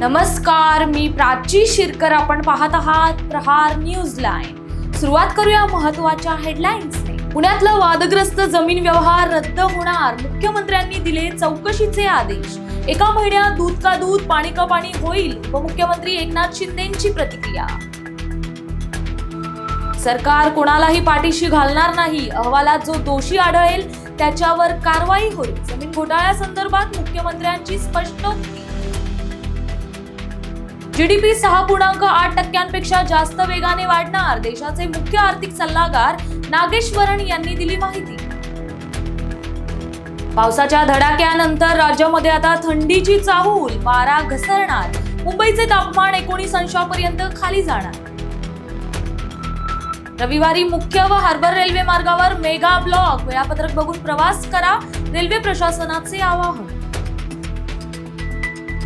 नमस्कार मी प्राची शिरकर. आपण पाहत आहात प्रहार न्यूज लाईन. सुरुवात करूया महत्त्वाच्या हेडलाईन्सने. पुण्यातलं वादग्रस्त जमीन व्यवहार रद्द होणार मुख्यमंत्र्यांनी दिले चौकशीचे आदेश. एका महिन्यात दूध का दूध पाणी का पाणी होईल? उपमुख्यमंत्री एकनाथ शिंदेची प्रतिक्रिया. सरकार कोणालाही पाठीशी घालणार नाही. अहवालात जो दोषी आढळेल त्याच्यावर कारवाई होईल. जमीन घोटाळ्यासंदर्भात मुख्यमंत्र्यांची स्पष्टोक्ती जीडीपी सहा पूर्णांक आठ टक्क्यांपेक्षा जास्त वेगाने वाढणार देशाचे मुख्य आर्थिक सल्लागार नागेश्वरन यांनी दिली माहिती. पावसाच्या धडाक्यानंतर राज्यामध्ये आता थंडीची चाहूल पारा घसरणार. मुंबईचे तापमान एकोणीस अंशापर्यंत खाली जाणार. रविवारी मुख्य व हार्बर रेल्वे मार्गावर मेगा ब्लॉक. वेळापत्रक बघून प्रवास करा. रेल्वे प्रशासनाचे आवाहन.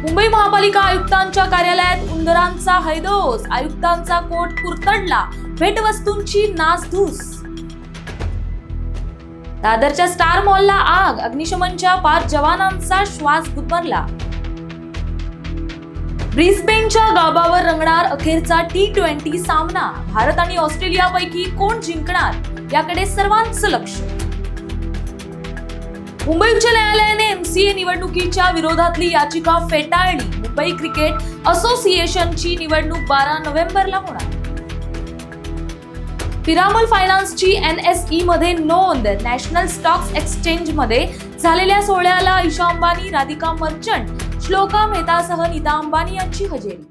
मुंबई महापालिका आयुक्तांच्या कार्यालयात उंदरांचा हैदोस. आयुक्तांचा कोट कुरतडला. भेटवस्तूंची नासधूस. दादरच्या स्टार मॉलला आग. अग्निशमनच्या पाच जवानांचा श्वास गुदमरला. ब्रिस्बेनच्या गाबावर रंगणार अखेरचा टी ट्वेंटी सामना. भारत आणि ऑस्ट्रेलियापैकी कोण जिंकणार? याकडे सर्वांचं लक्ष. मुंबई उच्च न्यायालयाने निवडणुकीच्या विरोधातली याचिका फेटाळली. मुंबई क्रिकेट असोसिएशनची निवडणूक बारा नोव्हेंबरला होणार. पिरामल फायनान्सची एन एस ई मध्ये नोंद. नॅशनल स्टॉक्स एक्सचेंजमध्ये झालेल्या सोहळ्याला ईशा अंबानी राधिका मर्चंट श्लोका मेहतासह नीता अंबानी यांची हजेरी.